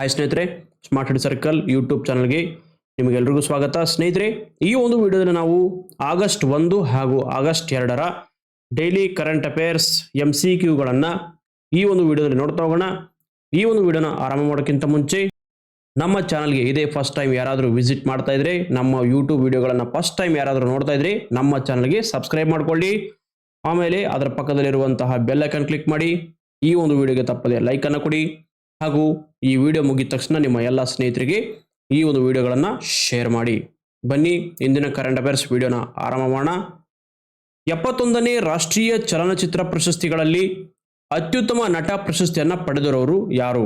Hi ಸ್ನೇಹಿತರೆ smart head circle YouTube ಚಾನಲ್ಗೆ ನಿಮಗೆಲ್ರಿಗೂ ಸ್ವಾಗತ. ಸ್ನೇಹಿತರೆ, ಈ ಒಂದು ವಿಡಿಯೋದಲ್ಲಿ ನಾವು ಆಗಸ್ಟ್ ಒಂದು ಹಾಗೂ ಆಗಸ್ಟ್ ಎರಡರ daily current affairs M C ಕ್ಯೂಗಳನ್ನು ಈ ಒಂದು ವಿಡಿಯೋದಲ್ಲಿ ನೋಡ್ತಾ ಹೋಗೋಣ. ಈ ಒಂದು ವಿಡಿಯೋನ ಆರಂಭ ಮಾಡೋಕ್ಕಿಂತ ಮುಂಚೆ ನಮ್ಮ ಚಾನಲ್ಗೆ ಇದೇ ಫಸ್ಟ್ ಟೈಮ್ ಯಾರಾದರೂ ವಿಸಿಟ್ ಮಾಡ್ತಾ ಇದ್ರೆ, ನಮ್ಮ ಯೂಟ್ಯೂಬ್ ವಿಡಿಯೋಗಳನ್ನು ಫಸ್ಟ್ ಟೈಮ್ ಯಾರಾದರೂ ನೋಡ್ತಾ ಇದ್ರೆ, ನಮ್ಮ ಚಾನಲ್ಗೆ ಸಬ್ಸ್ಕ್ರೈಬ್ ಮಾಡ್ಕೊಳ್ಳಿ. ಆಮೇಲೆ ಅದರ ಪಕ್ಕದಲ್ಲಿರುವಂತಹ ಬೆಲ್ ಕ್ಲಿಕ್ ಮಾಡಿ, ಈ ಒಂದು ವಿಡಿಯೋಗೆ ತಪ್ಪದೆ ಲೈಕನ್ನು ಕೊಡಿ. ಹಾಗೂ ಈ ವಿಡಿಯೋ ಮುಗಿದ ತಕ್ಷಣ ನಿಮ್ಮ ಎಲ್ಲ ಸ್ನೇಹಿತರಿಗೆ ಈ ಒಂದು ವಿಡಿಯೋಗಳನ್ನು ಶೇರ್ ಮಾಡಿ. ಬನ್ನಿ, ಇಂದಿನ ಕರೆಂಟ್ ಅಫೇರ್ಸ್ ವಿಡಿಯೋನ ಆರಂಭ ಮಾಡೋಣ. ಎಪ್ಪತ್ತೊಂದನೇ ರಾಷ್ಟ್ರೀಯ ಚಲನಚಿತ್ರ ಪ್ರಶಸ್ತಿಗಳಲ್ಲಿ ಅತ್ಯುತ್ತಮ ನಟ ಪ್ರಶಸ್ತಿಯನ್ನು ಪಡೆದಿರೋರು ಯಾರು?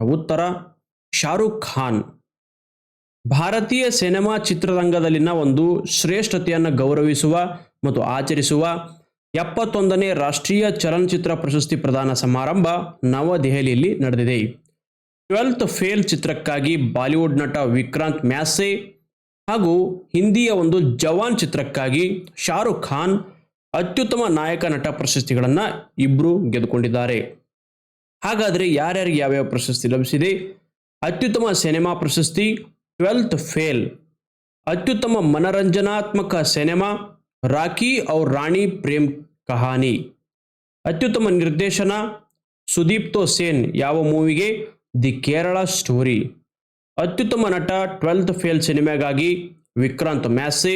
ಉತ್ತರ, ಶಾರುಖ್ ಖಾನ್. ಭಾರತೀಯ ಸಿನಿಮಾ ಚಿತ್ರರಂಗದಲ್ಲಿನ ಒಂದು ಶ್ರೇಷ್ಠತೆಯನ್ನು ಗೌರವಿಸುವ ಮತ್ತು ಆಚರಿಸುವ ಎಪ್ಪತ್ತೊಂದನೇ ರಾಷ್ಟ್ರೀಯ ಚಲನಚಿತ್ರ ಪ್ರಶಸ್ತಿ ಪ್ರದಾನ ಸಮಾರಂಭ ನವದೆಹಲಿಯಲ್ಲಿ ನಡೆದಿದೆ. ಟ್ವೆಲ್ತ್ ಫೇಲ್ ಚಿತ್ರಕ್ಕಾಗಿ ಬಾಲಿವುಡ್ ನಟ ವಿಕ್ರಾಂತ್ ಮ್ಯಾಸೆ ಹಾಗೂ ಹಿಂದಿಯ ಒಂದು ಜವಾನ್ ಚಿತ್ರಕ್ಕಾಗಿ ಶಾರುಖ್ ಖಾನ್ ಅತ್ಯುತ್ತಮ ನಾಯಕ ನಟ ಪ್ರಶಸ್ತಿಗಳನ್ನು ಇಬ್ಬರು ಗೆದ್ದುಕೊಂಡಿದ್ದಾರೆ. ಹಾಗಾದರೆ ಯಾರ್ಯಾರಿಗೆ ಯಾವ್ಯಾವ ಪ್ರಶಸ್ತಿ ಲಭಿಸಿದೆ? ಅತ್ಯುತ್ತಮ ಸಿನಿಮಾ ಪ್ರಶಸ್ತಿ, ಟ್ವೆಲ್ತ್ ಫೇಲ್, ಅತ್ಯುತ್ತಮ ಮನರಂಜನಾತ್ಮಕ ಸಿನಿಮಾ ರಾಕಿ ಔರ್ ರಾಣಿ ಪ್ರೇಮ್ ಕಹಾನಿ. ಅತ್ಯುತ್ತಮ ನಿರ್ದೇಶನ ಸುದೀಪ್ತೋ ಸೇನ್ ಯಾವ ಮೂವಿಗೆ? The Kerala Story. ಅತ್ಯುತ್ತಮ ನಟ ಟ್ವೆಲ್ತ್ ಫೇಲ್ ಸಿನಿಮಾಗಾಗಿ ವಿಕ್ರಾಂತ್ ಮ್ಯಾಸೆ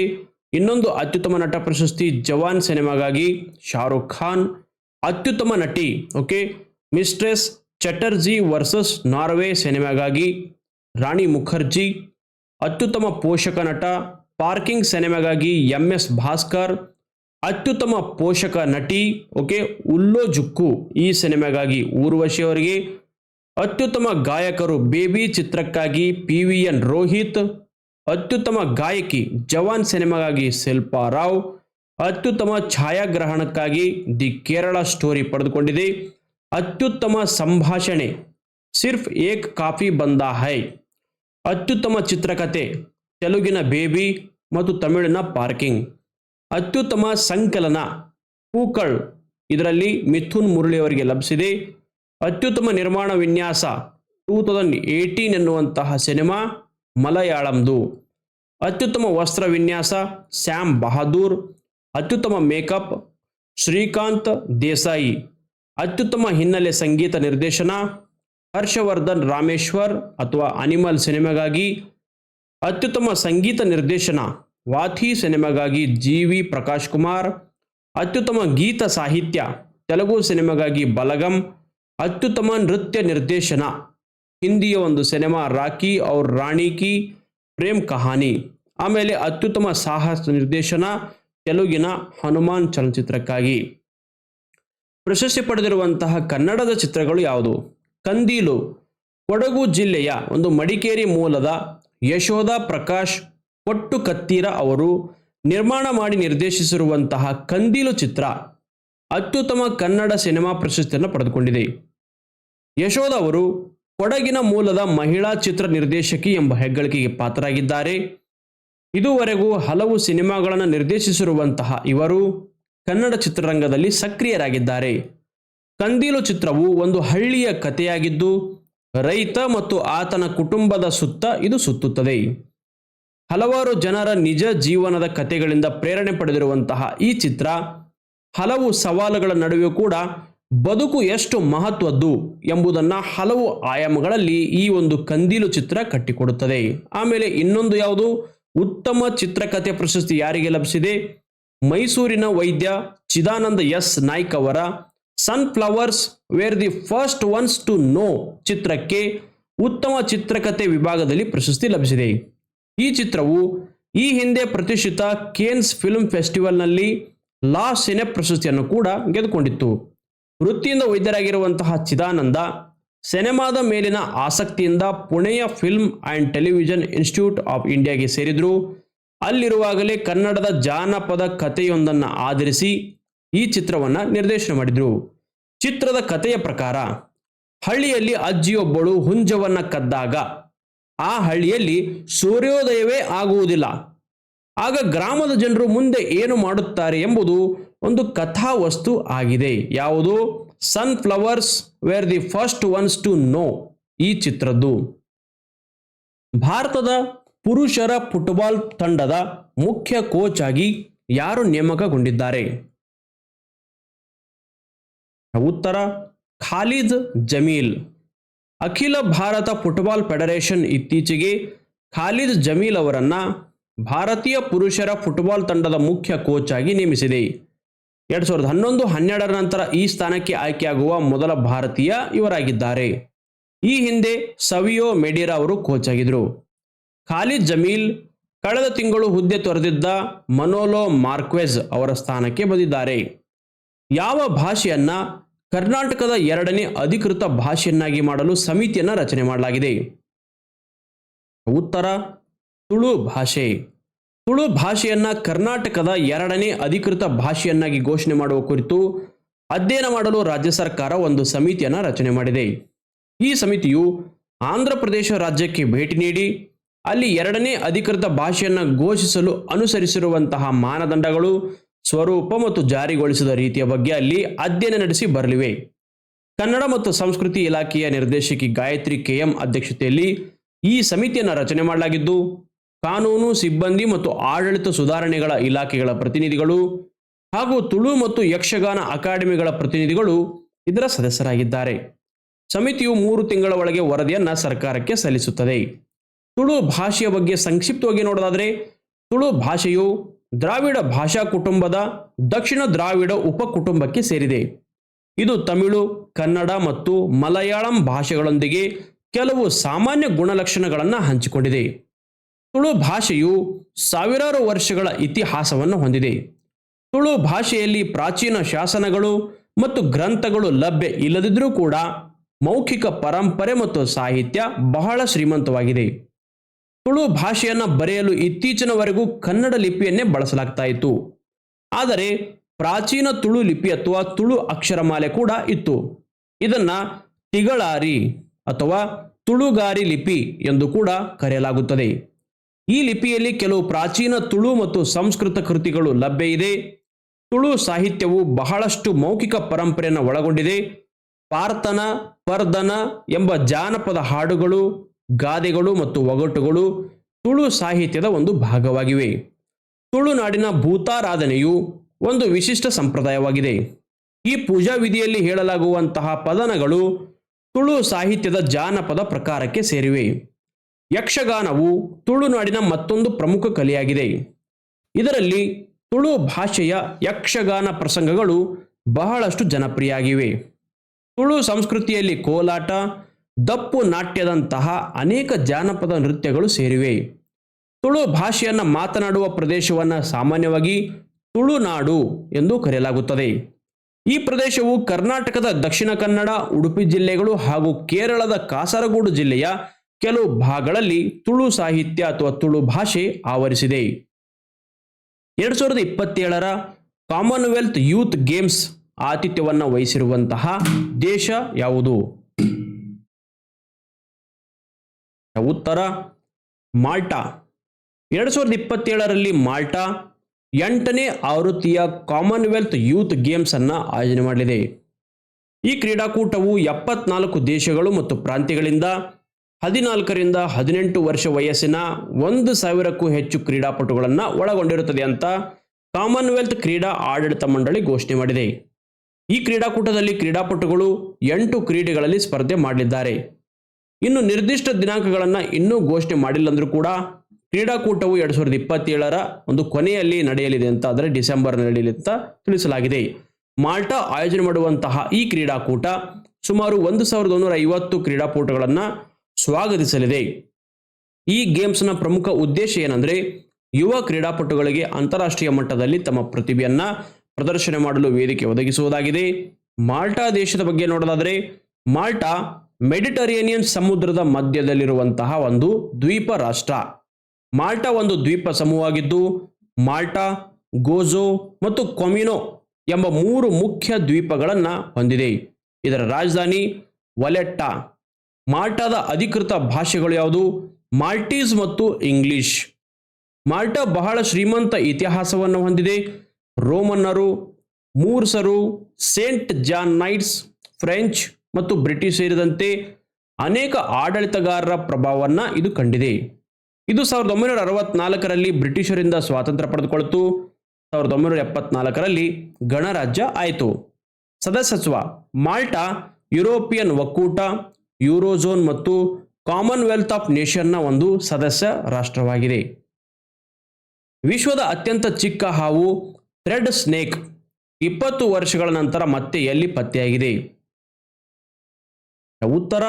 ಇನ್ನೊಂದು ಅತ್ಯುತ್ತಮ ನಟ ಪ್ರಶಸ್ತಿ ಜವಾನ್ ಸಿನಿಮಾಗಾಗಿ ಶಾರುಖ್ ಖಾನ್. ಅತ್ಯುತ್ತಮ ನಟಿ, okay, Mistress Chatterjee versus Norway ಸಿನಿಮಾಗಾಗಿ Rani Mukherjee. ಅತ್ಯುತ್ತಮ ಪೋಷಕ ನಟ ಪಾರ್ಕಿಂಗ್ ಸಿನಿಮಾಗಾಗಿ ಎಂ ಎಸ್ ಭಾಸ್ಕರ್, ಅತ್ಯುತ್ತಮ ಪೋಷಕ ನಟಿ, ಓಕೆ, ಉಲ್ಲೋ ಜುಕ್ಕು ಈ ಸಿನಿಮಾಗಾಗಿ ಊರ್ವಶಿ ಅವರಿಗೆ ಅತ್ಯುತ್ತಮ ಗಾಯಕರು ಬೇಬಿ ಚಿತ್ರಕ್ಕಾಗಿ ಪಿ ವಿ ಎನ್ ರೋಹಿತ್, ಅತ್ಯುತ್ತಮ ಗಾಯಕಿ ಜವಾನ್ ಸಿನಿಮಾಗಾಗಿ ಶಿಲ್ಪಾ ರಾವ್, ಅತ್ಯುತ್ತಮ ಛಾಯಾಗ್ರಹಣಕ್ಕಾಗಿ ದಿ ಕೇರಳ ಸ್ಟೋರಿ ಪಡೆದುಕೊಂಡಿದೆ. ಅತ್ಯುತ್ತಮ ಸಂಭಾಷಣೆ, ಸಿರ್ಫ್ ಏಕ್ ಕಾಫಿ ಬಂದ ಹೈ, ಅತ್ಯುತ್ತಮ ಚಿತ್ರಕಥೆ ತೆಲುಗಿನ ಬೇಬಿ ಮತ್ತು ತಮಿಳಿನ ಪಾರ್ಕಿಂಗ್. ಅತ್ಯುತ್ತಮ ಸಂಕಲನ ಪೂಕಳ್ ಇದರಲ್ಲಿ ಮಿಥುನ್ ಮುರಳಿ ಅವರಿಗೆ ಲಭಿಸಿದೆ. ಅತ್ಯುತ್ತಮ ನಿರ್ಮಾಣ ವಿನ್ಯಾಸ ಟೂ ತೌಸಂಡ್ ಏಯ್ಟೀನ್ ಎನ್ನುವಂತಹ ಸಿನಿಮಾ ಮಲಯಾಳಂದು. ಅತ್ಯುತ್ತಮ ವಸ್ತ್ರ ವಿನ್ಯಾಸ ಸ್ಯಾಮ್ ಬಹದ್ದೂರ್. ಅತ್ಯುತ್ತಮ ಮೇಕಪ್ ಶ್ರೀಕಾಂತ್ ದೇಸಾಯಿ. ಅತ್ಯುತ್ತಮ ಹಿನ್ನೆಲೆ ಸಂಗೀತ ನಿರ್ದೇಶನ ಹರ್ಷವರ್ಧನ್ ರಾಮೇಶ್ವರ್ ಅಥವಾ ಅನಿಮಲ್ ಸಿನಿಮಾಗಾಗಿ ಅತ್ಯುತ್ತಮ ಸಂಗೀತ ನಿರ್ದೇಶನ ವಾಥಿ ಸಿನಿಮಾಗಾಗಿ ಜಿ ವಿ ಪ್ರಕಾಶ್ ಕುಮಾರ್, ಅತ್ಯುತ್ತಮ ಗೀತ ಸಾಹಿತ್ಯ ತೆಲುಗು ಸಿನಿಮಾಗಾಗಿ ಬಲಗಂ, ಅತ್ಯುತ್ತಮ ನೃತ್ಯ ನಿರ್ದೇಶನ, ಹಿಂದಿಯ ಒಂದು ಸಿನಿಮಾ ರಾಕಿ ಔರ್ ರಾಣಿ ಕಿ ಪ್ರೇಮ್ ಕಹಾನಿ, ಆಮೇಲೆ ಅತ್ಯುತ್ತಮ ಸಾಹಸ ನಿರ್ದೇಶನ ತೆಲುಗಿನ ಹನುಮಾನ್ ಚಲನಚಿತ್ರಕ್ಕಾಗಿ. ಪ್ರಶಸ್ತಿ ಪಡೆದಿರುವಂತಹ ಕನ್ನಡದ ಚಿತ್ರಗಳು ಯಾವುದು? ಕಂದೀಲು, ಕೊಡಗು ಜಿಲ್ಲೆಯ ಒಂದು ಮಡಿಕೇರಿ ಮೂಲದ ಯಶೋಧ ಪ್ರಕಾಶ್ ಒಟ್ಟು ಕತ್ತೀರ ಅವರು ನಿರ್ಮಾಣ ಮಾಡಿ ನಿರ್ದೇಶಿಸಿರುವಂತಹ ಕಂದೀಲು ಚಿತ್ರ ಅತ್ಯುತ್ತಮ ಕನ್ನಡ ಸಿನಿಮಾ ಪ್ರಶಸ್ತಿಯನ್ನು ಪಡೆದುಕೊಂಡಿದೆ. ಯಶೋಧ ಅವರು ಕೊಡಗಿನ ಮೂಲದ ಮಹಿಳಾ ಚಿತ್ರ ನಿರ್ದೇಶಕಿ ಎಂಬ ಹೆಗ್ಗಳಿಕೆಗೆ ಪಾತ್ರರಾಗಿದ್ದಾರೆ. ಇದುವರೆಗೂ ಹಲವು ಸಿನಿಮಾಗಳನ್ನು ನಿರ್ದೇಶಿಸಿರುವಂತಹ ಇವರು ಕನ್ನಡ ಚಿತ್ರರಂಗದಲ್ಲಿ ಸಕ್ರಿಯರಾಗಿದ್ದಾರೆ. ಕಂದೀಲು ಚಿತ್ರವು ಒಂದು ಹಳ್ಳಿಯ ಕಥೆಯಾಗಿದ್ದು ರೈತ ಮತ್ತು ಆತನ ಕುಟುಂಬದ ಸುತ್ತ ಇದು ಸುತ್ತುತ್ತದೆ. ಹಲವಾರು ಜನರ ನಿಜ ಜೀವನದ ಕಥೆಗಳಿಂದ ಪ್ರೇರಣೆ ಪಡೆದಿರುವಂತಹ ಈ ಚಿತ್ರ, ಹಲವು ಸವಾಲುಗಳ ನಡುವೆ ಕೂಡ ಬದುಕು ಎಷ್ಟು ಮಹತ್ವದ್ದು ಎಂಬುದನ್ನು ಹಲವು ಆಯಾಮಗಳಲ್ಲಿ ಈ ಒಂದು ಕಂದೀಲು ಚಿತ್ರ ಕಟ್ಟಿಕೊಡುತ್ತದೆ. ಆಮೇಲೆ ಇನ್ನೊಂದು ಯಾವುದು? ಉತ್ತಮ ಚಿತ್ರಕಥೆ ಪ್ರಶಸ್ತಿ ಯಾರಿಗೆ ಲಭಿಸಿದೆ? ಮೈಸೂರಿನ ವೈದ್ಯ ಚಿದಾನಂದ ಎಸ್ ನಾಯ್ಕ್ ಅವರ sunflowers were the first ones to know ಚಿತ್ರಕ್ಕೆ ಉತ್ತಮ ಚಿತ್ರಕಥೆ ವಿಭಾಗದಲ್ಲಿ ಪ್ರಶಸ್ತಿ ಲಭಿಸಿದೆ. ಈ ಚಿತ್ರವು ಈ ಹಿಂದೆ ಪ್ರತಿಷ್ಠಿತ ಕೇನ್ಸ್ ಫಿಲ್ಮ್ ಫೆಸ್ಟಿವಲ್ನಲ್ಲಿ ಲಾ ಸಿನೆ ಪ್ರಶಸ್ತಿಯನ್ನು ಕೂಡ ಗೆದ್ದುಕೊಂಡಿತ್ತು. ವೃತ್ತಿಯಿಂದ ವೈದ್ಯರಾಗಿರುವಂತಹ ಚಿದಾನಂದ ಸಿನೆಮಾದ ಮೇಲಿನ ಆಸಕ್ತಿಯಿಂದ ಪುಣೆಯ film and television institute of ಇಂಡಿಯಾಗೆ ಸೇರಿದರು. ಅಲ್ಲಿರುವಾಗಲೇ ಕನ್ನಡದ ಜಾನಪದ ಕಥೆಯೊಂದನ್ನು ಆಧರಿಸಿ ಈ ಚಿತ್ರವನ್ನ ನಿರ್ದೇಶನ ಮಾಡಿದ್ರು. ಚಿತ್ರದ ಕಥೆಯ ಪ್ರಕಾರ, ಹಳ್ಳಿಯಲ್ಲಿ ಅಜ್ಜಿಯೊಬ್ಬಳು ಹುಂಜವನ್ನ ಕದ್ದಾಗ, ಆ ಹಳ್ಳಿಯಲ್ಲಿ ಸೂರ್ಯೋದಯವೇ ಆಗುವುದಿಲ್ಲ. ಆಗ ಗ್ರಾಮದ ಜನರು ಮುಂದೆ ಏನು ಮಾಡುತ್ತಾರೆ ಎಂಬುದು ಒಂದು ಕಥಾವಸ್ತು ಆಗಿದೆ. ಯಾವುದು? Sunflowers were the first ones to know ಈ ಚಿತ್ರದ್ದು. ಭಾರತದ ಪುರುಷರ ಫುಟ್ಬಾಲ್ ತಂಡದ ಮುಖ್ಯ ಕೋಚ್ ಆಗಿ ಯಾರು ನೇಮಕಗೊಂಡಿದ್ದಾರೆ? ಉತ್ತರ, ಖಾಲಿದ್ ಜಮೀಲ್. ಅಖಿಲ ಭಾರತ ಫುಟ್ಬಾಲ್ ಫೆಡರೇಷನ್ ಇತ್ತೀಚೆಗೆ ಖಾಲಿದ್ ಜಮೀಲ್ ಅವರನ್ನ ಭಾರತೀಯ ಪುರುಷರ ಫುಟ್ಬಾಲ್ ತಂಡದ ಮುಖ್ಯ ಕೋಚ್ ಆಗಿ ನೇಮಿಸಿದೆ. ಎರಡ್ ಸಾವಿರದ ಹನ್ನೊಂದು, ಹನ್ನೆರಡರ ನಂತರ ಈ ಸ್ಥಾನಕ್ಕೆ ಆಯ್ಕೆಯಾಗುವ ಮೊದಲ ಭಾರತೀಯ ಇವರಾಗಿದ್ದಾರೆ. ಈ ಹಿಂದೆ ಸವಿಯೋ ಮೆಡಿರಾ ಅವರು ಕೋಚ್ ಆಗಿದ್ರು. ಖಾಲಿದ್ ಜಮೀಲ್ ಕಳೆದ ತಿಂಗಳು ಹುದ್ದೆ ತೊರೆದಿದ್ದ ಮನೋಲೋ ಮಾರ್ಕ್ವೆಜ್ ಅವರ ಸ್ಥಾನಕ್ಕೆ ಬಂದಿದ್ದಾರೆ. ಯಾವ ಭಾಷೆಯನ್ನ ಕರ್ನಾಟಕದ ಎರಡನೇ ಅಧಿಕೃತ ಭಾಷೆಯನ್ನಾಗಿ ಮಾಡಲು ಸಮಿತಿಯನ್ನು ರಚನೆ ಮಾಡಲಾಗಿದೆ. ಉತ್ತರ, ತುಳು ಭಾಷೆ. ತುಳು ಭಾಷೆಯನ್ನ ಕರ್ನಾಟಕದ ಎರಡನೇ ಅಧಿಕೃತ ಭಾಷೆಯನ್ನಾಗಿ ಘೋಷಣೆ ಮಾಡುವ ಕುರಿತು ಅಧ್ಯಯನ ಮಾಡಲು ರಾಜ್ಯ ಸರ್ಕಾರ ಒಂದು ಸಮಿತಿಯನ್ನ ರಚನೆ ಮಾಡಿದೆ. ಈ ಸಮಿತಿಯು ಆಂಧ್ರ ಪ್ರದೇಶ ರಾಜ್ಯಕ್ಕೆ ಭೇಟಿ ನೀಡಿ, ಅಲ್ಲಿ ಎರಡನೇ ಅಧಿಕೃತ ಭಾಷೆಯನ್ನ ಘೋಷಿಸಲು ಅನುಸರಿಸಿರುವಂತಹ ಮಾನದಂಡಗಳು ಸ್ವರೂಪ ಮತ್ತು ಜಾರಿಗೊಳಿಸಿದ ರೀತಿಯ ಬಗ್ಗೆ ಅಲ್ಲಿ ಅಧ್ಯಯನ ನಡೆಸಿ ಬರಲಿವೆ. ಕನ್ನಡ ಮತ್ತು ಸಂಸ್ಕೃತಿ ಇಲಾಖೆಯ ನಿರ್ದೇಶಕಿ ಗಾಯತ್ರಿ ಕೆಎಂ ಅಧ್ಯಕ್ಷತೆಯಲ್ಲಿ ಈ ಸಮಿತಿಯನ್ನು ರಚನೆ ಮಾಡಲಾಗಿದ್ದು, ಕಾನೂನು, ಸಿಬ್ಬಂದಿ ಮತ್ತು ಆಡಳಿತ ಸುಧಾರಣೆಗಳ ಇಲಾಖೆಗಳ ಪ್ರತಿನಿಧಿಗಳು ಹಾಗೂ ತುಳು ಮತ್ತು ಯಕ್ಷಗಾನ ಅಕಾಡೆಮಿಗಳ ಪ್ರತಿನಿಧಿಗಳು ಇದರ ಸದಸ್ಯರಾಗಿದ್ದಾರೆ. ಸಮಿತಿಯು ಮೂರು ತಿಂಗಳ ಒಳಗೆ ವರದಿಯನ್ನು ಸರ್ಕಾರಕ್ಕೆ ಸಲ್ಲಿಸುತ್ತದೆ. ತುಳು ಭಾಷೆಯ ಬಗ್ಗೆ ಸಂಕ್ಷಿಪ್ತವಾಗಿ ನೋಡೋದಾದರೆ, ತುಳು ಭಾಷೆಯು ದ್ರಾವಿಡ ಭಾಷಾ ಕುಟುಂಬದ ದಕ್ಷಿಣ ದ್ರಾವಿಡ ಉಪಕುಟುಂಬಕ್ಕೆ ಸೇರಿದೆ. ಇದು ತಮಿಳು, ಕನ್ನಡ ಮತ್ತು ಮಲಯಾಳಂ ಭಾಷೆಗಳೊಂದಿಗೆ ಕೆಲವು ಸಾಮಾನ್ಯ ಗುಣಲಕ್ಷಣಗಳನ್ನು ಹಂಚಿಕೊಂಡಿದೆ. ತುಳು ಭಾಷೆಯು ಸಾವಿರಾರು ವರ್ಷಗಳ ಇತಿಹಾಸವನ್ನು ಹೊಂದಿದೆ. ತುಳು ಭಾಷೆಯಲ್ಲಿ ಪ್ರಾಚೀನ ಶಾಸನಗಳು ಮತ್ತು ಗ್ರಂಥಗಳು ಲಭ್ಯ ಇಲ್ಲದಿದ್ದರೂ ಕೂಡ ಮೌಖಿಕ ಪರಂಪರೆ ಮತ್ತು ಸಾಹಿತ್ಯ ಬಹಳ ಶ್ರೀಮಂತವಾಗಿದೆ. ತುಳು ಭಾಷೆಯನ್ನು ಬರೆಯಲು ಇತ್ತೀಚಿನವರೆಗೂ ಕನ್ನಡ ಲಿಪಿಯನ್ನೇ ಬಳಸಲಾಗ್ತಾ ಇತ್ತು. ಆದರೆ ಪ್ರಾಚೀನ ತುಳು ಲಿಪಿ ಅಥವಾ ತುಳು ಅಕ್ಷರಮಾಲೆ ಕೂಡ ಇತ್ತು. ಇದನ್ನ ತಿಗಳಾರಿ ಅಥವಾ ತುಳುಗಾರಿ ಲಿಪಿ ಎಂದು ಕೂಡ ಕರೆಯಲಾಗುತ್ತದೆ. ಈ ಲಿಪಿಯಲ್ಲಿ ಕೆಲವು ಪ್ರಾಚೀನ ತುಳು ಮತ್ತು ಸಂಸ್ಕೃತ ಕೃತಿಗಳು ಲಭ್ಯ ಇದೆ. ತುಳು ಸಾಹಿತ್ಯವು ಬಹಳಷ್ಟು ಮೌಖಿಕ ಪರಂಪರೆಯನ್ನು ಒಳಗೊಂಡಿದೆ. ಪಾರ್ಥನ ಪರ್ದನ ಎಂಬ ಜಾನಪದ ಹಾಡುಗಳು ಗಾದೆಗಳು ಮತ್ತು ಒಗಟುಗಳು ತುಳು ಸಾಹಿತ್ಯದ ಒಂದು ಭಾಗವಾಗಿವೆ. ತುಳುನಾಡಿನ ಭೂತಾರಾಧನೆಯು ಒಂದು ವಿಶಿಷ್ಟ ಸಂಪ್ರದಾಯವಾಗಿದೆ. ಈ ಪೂಜಾ ವಿಧಿಯಲ್ಲಿ ಹೇಳಲಾಗುವಂತಹ ಪದನಗಳು ತುಳು ಸಾಹಿತ್ಯದ ಜಾನಪದ ಪ್ರಕಾರಕ್ಕೆ ಸೇರಿವೆ. ಯಕ್ಷಗಾನವು ತುಳುನಾಡಿನ ಮತ್ತೊಂದು ಪ್ರಮುಖ ಕಲೆಯಾಗಿದೆ. ಇದರಲ್ಲಿ ತುಳು ಭಾಷೆಯ ಯಕ್ಷಗಾನ ಪ್ರಸಂಗಗಳು ಬಹಳಷ್ಟು ಜನಪ್ರಿಯ ಆಗಿವೆ ತುಳು ಸಂಸ್ಕೃತಿಯಲ್ಲಿ ಕೋಲಾಟ ದಪ್ಪು ನಾಟ್ಯದಂತಹ ಅನೇಕ ಜಾನಪದ ನೃತ್ಯಗಳು ಸೇರಿವೆ. ತುಳು ಭಾಷೆಯನ್ನು ಮಾತನಾಡುವ ಪ್ರದೇಶವನ್ನು ಸಾಮಾನ್ಯವಾಗಿ ತುಳುನಾಡು ಎಂದು ಕರೆಯಲಾಗುತ್ತದೆ. ಈ ಪ್ರದೇಶವು ಕರ್ನಾಟಕದ ದಕ್ಷಿಣ ಕನ್ನಡ, ಉಡುಪಿ ಜಿಲ್ಲೆಗಳು ಹಾಗೂ ಕೇರಳದ ಕಾಸರಗೋಡು ಜಿಲ್ಲೆಯ ಕೆಲವು ಭಾಗಗಳಲ್ಲಿ ತುಳು ಸಾಹಿತ್ಯ ಅಥವಾ ತುಳು ಭಾಷೆ ಆವರಿಸಿದೆ. ಎರಡು ಸಾವಿರದ ಇಪ್ಪತ್ತೇಳರ ಕಾಮನ್ವೆಲ್ತ್ ಯೂತ್ ಗೇಮ್ಸ್ ಆತಿಥ್ಯವನ್ನು ವಹಿಸಿರುವಂತಹ ದೇಶ ಯಾವುದು? ಉತ್ತರ, ಮಾಲ್ಟಾ. ಎರಡು ಸಾವಿರದ ಇಪ್ಪತ್ತೇಳರಲ್ಲಿ ಮಾಲ್ಟಾ ಎಂಟನೇ ಆವೃತ್ತಿಯ ಕಾಮನ್ವೆಲ್ತ್ ಯೂತ್ ಗೇಮ್ಸ್ ಅನ್ನು ಆಯೋಜನೆ ಮಾಡಲಿದೆ. ಈ ಕ್ರೀಡಾಕೂಟವು ಎಪ್ಪತ್ನಾಲ್ಕು ದೇಶಗಳು ಮತ್ತು ಪ್ರಾಂತ್ಯಗಳಿಂದ ಹದಿನಾಲ್ಕರಿಂದ ಹದಿನೆಂಟು ವರ್ಷ ವಯಸ್ಸಿನ ಒಂದು ಸಾವಿರಕ್ಕೂ ಹೆಚ್ಚು ಕ್ರೀಡಾಪಟುಗಳನ್ನು ಒಳಗೊಂಡಿರುತ್ತದೆ ಅಂತ ಕಾಮನ್ವೆಲ್ತ್ ಕ್ರೀಡಾ ಆಡಳಿತ ಮಂಡಳಿ ಘೋಷಣೆ ಮಾಡಿದೆ. ಈ ಕ್ರೀಡಾಕೂಟದಲ್ಲಿ ಕ್ರೀಡಾಪಟುಗಳು ಎಂಟು ಕ್ರೀಡೆಗಳಲ್ಲಿ ಸ್ಪರ್ಧೆ ಮಾಡಲಿದ್ದಾರೆ. ಇನ್ನು ನಿರ್ದಿಷ್ಟ ದಿನಾಂಕಗಳನ್ನು ಇನ್ನೂ ಘೋಷಣೆ ಮಾಡಿಲ್ಲ ಅಂದ್ರೂ ಕೂಡ ಕ್ರೀಡಾಕೂಟವು ಎರಡ್ ಸಾವಿರದ ಇಪ್ಪತ್ತೇಳರ ಒಂದು ಕೊನೆಯಲ್ಲಿ ನಡೆಯಲಿದೆ ಅಂತ ಅಂದರೆ ಡಿಸೆಂಬರ್ ನಡೆಯಲಿದೆ ಅಂತ ತಿಳಿಸಲಾಗಿದೆ. ಮಾಲ್ಟಾ ಆಯೋಜನೆ ಮಾಡುವಂತಹ ಈ ಕ್ರೀಡಾಕೂಟ ಸುಮಾರು ಒಂದು ಸಾವಿರದ ಒಂದೂರ ಐವತ್ತು ಕ್ರೀಡಾಕೂಟಗಳನ್ನು ಸ್ವಾಗತಿಸಲಿದೆ. ಈ ಗೇಮ್ಸ್ನ ಪ್ರಮುಖ ಉದ್ದೇಶ ಏನಂದ್ರೆ ಯುವ ಕ್ರೀಡಾಪಟುಗಳಿಗೆ ಅಂತಾರಾಷ್ಟ್ರೀಯ ಮಟ್ಟದಲ್ಲಿ ತಮ್ಮ ಪ್ರತಿಭೆಯನ್ನ ಪ್ರದರ್ಶನ ಮಾಡಲು ವೇದಿಕೆ ಒದಗಿಸುವುದಾಗಿದೆ. ಮಾಲ್ಟಾ ದೇಶದ ಬಗ್ಗೆ ನೋಡೋದಾದರೆ ಮಾಲ್ಟಾ ಮೆಡಿಟರೇನಿಯನ್ ಸಮುದ್ರದ ಮಧ್ಯದಲ್ಲಿರುವಂತಹ ಒಂದು ದ್ವೀಪ ರಾಷ್ಟ್ರ. ಮಾಲ್ಟಾ ಒಂದು ದ್ವೀಪ ಸಮೂಹವಾಗಿದ್ದು, ಮಾಲ್ಟಾ, ಗೋಜೋ ಮತ್ತು ಕೊಮಿನೋ ಎಂಬ ಮೂರು ಮುಖ್ಯ ದ್ವೀಪಗಳನ್ನು ಹೊಂದಿದೆ. ಇದರ ರಾಜಧಾನಿ ವಲೆಟ್ಟಾ. ಮಾಲ್ಟಾದ ಅಧಿಕೃತ ಭಾಷೆಗಳು ಯಾವುದು? ಮಾಲ್ಟೀಸ್ ಮತ್ತು ಇಂಗ್ಲಿಷ್. ಮಾಲ್ಟಾ ಬಹಳ ಶ್ರೀಮಂತ ಇತಿಹಾಸವನ್ನು ಹೊಂದಿದೆ. ರೋಮನ್ನರು, ಮೂರ್ಸರು, ಸೇಂಟ್ ಜಾನ್ ನೈಟ್ಸ್, ಫ್ರೆಂಚ್ ಮತ್ತು ಬ್ರಿಟಿಷ್ ಸೇರಿದಂತೆ ಅನೇಕ ಆಡಳಿತಗಾರರ ಪ್ರಭಾವವನ್ನ ಇದು ಕಂಡಿದೆ. ಇದು ಸಾವಿರದ ಒಂಬೈನೂರ ಅರವತ್ನಾಲ್ಕರಲ್ಲಿ ಬ್ರಿಟಿಷರಿಂದ ಸ್ವಾತಂತ್ರ್ಯ ಪಡೆದುಕೊಳ್ತು. ಸಾವಿರದ ಒಂಬೈನೂರ ಎಪ್ಪತ್ನಾಲ್ಕರಲ್ಲಿ ಗಣರಾಜ್ಯ ಆಯಿತು. ಸದಸ್ಯತ್ವ, ಮಾಲ್ಟಾ, ಯುರೋಪಿಯನ್ ಒಕ್ಕೂಟ ಯೂರೋಝೋನ್ ಮತ್ತು ಕಾಮನ್ವೆಲ್ತ್ ಆಫ್ ನೇಷನ್ನ ಒಂದು ಸದಸ್ಯ ರಾಷ್ಟ್ರವಾಗಿದೆ. ವಿಶ್ವದ ಅತ್ಯಂತ ಚಿಕ್ಕ ಹಾವು ಥ್ರೆಡ್ ಸ್ನೇಕ್, ಇಪ್ಪತ್ತು ವರ್ಷಗಳ ನಂತರ ಮತ್ತೆ ಎಲ್ಲಿ ಪತ್ತೆಯಾಗಿದೆ? ಉತ್ತರ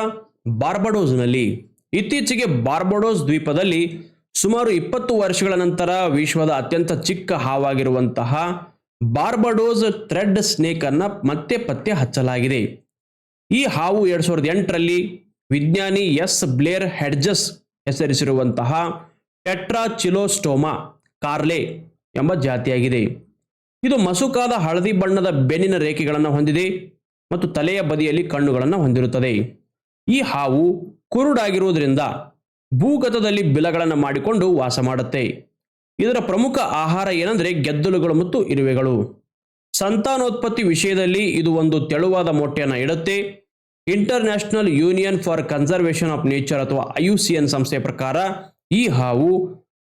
ಬಾರ್ಬಡೋಸ್ನಲ್ಲಿ. ಇತ್ತೀಚೆಗೆ ಬಾರ್ಬಡೋಸ್ ದ್ವೀಪದಲ್ಲಿ ಸುಮಾರು ಇಪ್ಪತ್ತು ವರ್ಷಗಳ ನಂತರ ವಿಶ್ವದ ಅತ್ಯಂತ ಚಿಕ್ಕ ಹಾವಾಗಿರುವಂತಹ ಬಾರ್ಬಡೋಸ್ ಥ್ರೆಡ್ ಸ್ನೇಕ್ ಅನ್ನ ಮತ್ತೆ ಪತ್ತೆ ಹಚ್ಚಲಾಗಿದೆ. ಈ ಹಾವು ಎರಡ್ ಸಾವಿರದ ಎಂಟರಲ್ಲಿ ವಿಜ್ಞಾನಿ ಎಸ್ ಬ್ಲೇರ್ ಹೆಡ್ಜಸ್ ಹೆಸರಿಸಿರುವಂತಹ ಟೆಟ್ರಾಚಿಲೋಸ್ಟೋಮಾ ಕಾರ್ಲೆ ಎಂಬ ಜಾತಿಯಾಗಿದೆ. ಇದು ಮಸುಕಾದ ಹಳದಿ ಬಣ್ಣದ ಬೆನ್ನಿನ ರೇಖೆಗಳನ್ನು ಹೊಂದಿದೆ. ಮತ್ತು ತಲೆಯ ಬದಿಯಲ್ಲಿ ಕಣ್ಣುಗಳನ್ನು ಹೊಂದಿರುತ್ತದೆ. ಈ ಹಾವು ಕುರುಡಾಗಿರುವುದರಿಂದ ಭೂಗತದಲ್ಲಿ ಬಿಲಗಳನ್ನು ಮಾಡಿಕೊಂಡು ವಾಸ ಮಾಡುತ್ತೆ. ಇದರ ಪ್ರಮುಖ ಆಹಾರ ಏನಂದ್ರೆ ಗೆದ್ದಲುಗಳು ಮತ್ತು ಇರುವೆಗಳು. ಸಂತಾನೋತ್ಪತ್ತಿ ವಿಷಯದಲ್ಲಿ ಇದು ಒಂದು ತೆಳುವಾದ ಮೊಟ್ಟೆಯನ್ನು ಇಡುತ್ತೆ. International union for conservation of nature ಅಥವಾ ಐಯುಸಿಎನ್ ಸಂಸ್ಥೆಯ ಪ್ರಕಾರ ಈ ಹಾವು